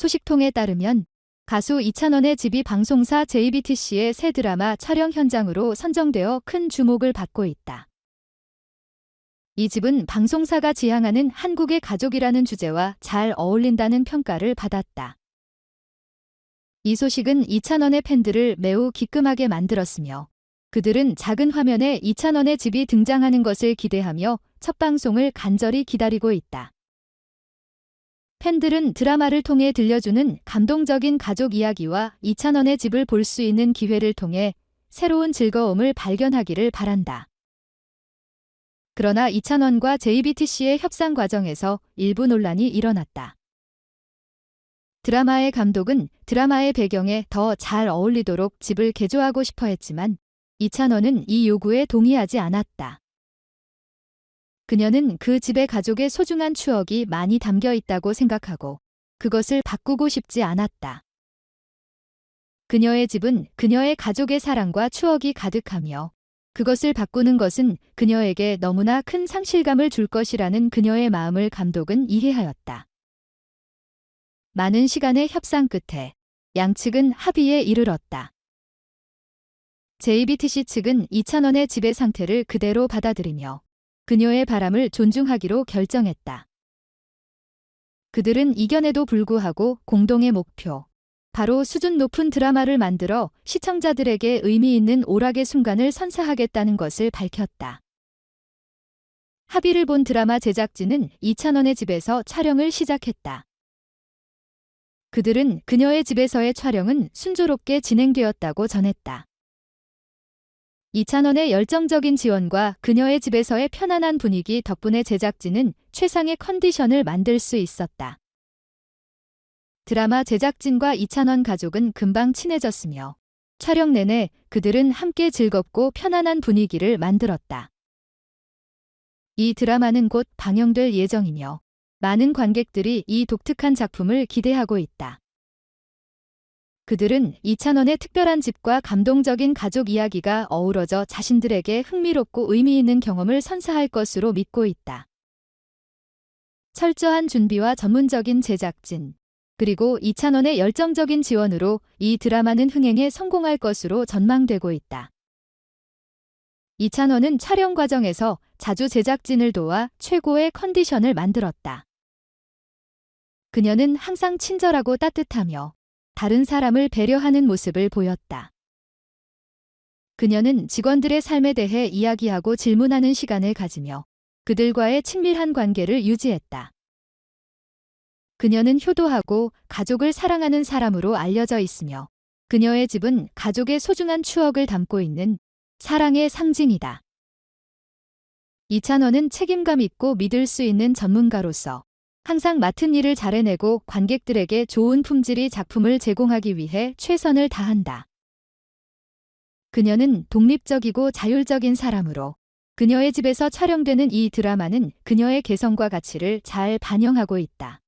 소식통에 따르면 가수 이찬원의 집이 방송사 JBTC의 새 드라마 촬영 현장으로 선정되어 큰 주목을 받고 있다. 이 집은 방송사가 지향하는 한국의 가족이라는 주제와 잘 어울린다는 평가를 받았다. 이 소식은 이찬원의 팬들을 매우 기끔하게 만들었으며 그들은 작은 화면에 이찬원의 집이 등장하는 것을 기대하며 첫 방송을 간절히 기다리고 있다. 팬들은 드라마를 통해 들려주는 감동적인 가족 이야기와 이찬원의 집을 볼 수 있는 기회를 통해 새로운 즐거움을 발견하기를 바란다. 그러나 이찬원과 JBTC의 협상 과정에서 일부 논란이 일어났다. 드라마의 감독은 드라마의 배경에 더 잘 어울리도록 집을 개조하고 싶어 했지만 이찬원은 이 요구에 동의하지 않았다. 그녀는 그 집의 가족의 소중한 추억이 많이 담겨 있다고 생각하고 그것을 바꾸고 싶지 않았다. 그녀의 집은 그녀의 가족의 사랑과 추억이 가득하며 그것을 바꾸는 것은 그녀에게 너무나 큰 상실감을 줄 것이라는 그녀의 마음을 감독은 이해하였다. 많은 시간의 협상 끝에 양측은 합의에 이르렀다. JBTC 측은 이찬원의 집의 상태를 그대로 받아들이며 그녀의 바람을 존중하기로 결정했다. 그들은 이견에도 불구하고 공동의 목표, 바로 수준 높은 드라마를 만들어 시청자들에게 의미 있는 오락의 순간을 선사하겠다는 것을 밝혔다. 합의를 본 드라마 제작진은 이찬원의 집에서 촬영을 시작했다. 그들은 그녀의 집에서의 촬영은 순조롭게 진행되었다고 전했다. 이찬원의 열정적인 지원과 그녀의 집에서의 편안한 분위기 덕분에 제작진은 최상의 컨디션을 만들 수 있었다. 드라마 제작진과 이찬원 가족은 금방 친해졌으며 촬영 내내 그들은 함께 즐겁고 편안한 분위기를 만들었다. 이 드라마는 곧 방영될 예정이며 많은 관객들이 이 독특한 작품을 기대하고 있다. 그들은 이찬원의 특별한 집과 감동적인 가족 이야기가 어우러져 자신들에게 흥미롭고 의미 있는 경험을 선사할 것으로 믿고 있다. 철저한 준비와 전문적인 제작진, 그리고 이찬원의 열정적인 지원으로 이 드라마는 흥행에 성공할 것으로 전망되고 있다. 이찬원은 촬영 과정에서 자주 제작진을 도와 최고의 컨디션을 만들었다. 그녀는 항상 친절하고 따뜻하며 다른 사람을 배려하는 모습을 보였다. 그녀는 직원들의 삶에 대해 이야기하고 질문하는 시간을 가지며 그들과의 친밀한 관계를 유지했다. 그녀는 효도하고 가족을 사랑하는 사람으로 알려져 있으며 그녀의 집은 가족의 소중한 추억을 담고 있는 사랑의 상징이다. 이찬원은 책임감 있고 믿을 수 있는 전문가로서 항상 맡은 일을 잘 해내고 관객들에게 좋은 품질의 작품을 제공하기 위해 최선을 다한다. 그녀는 독립적이고 자율적인 사람으로 그녀의 집에서 촬영되는 이 드라마는 그녀의 개성과 가치를 잘 반영하고 있다.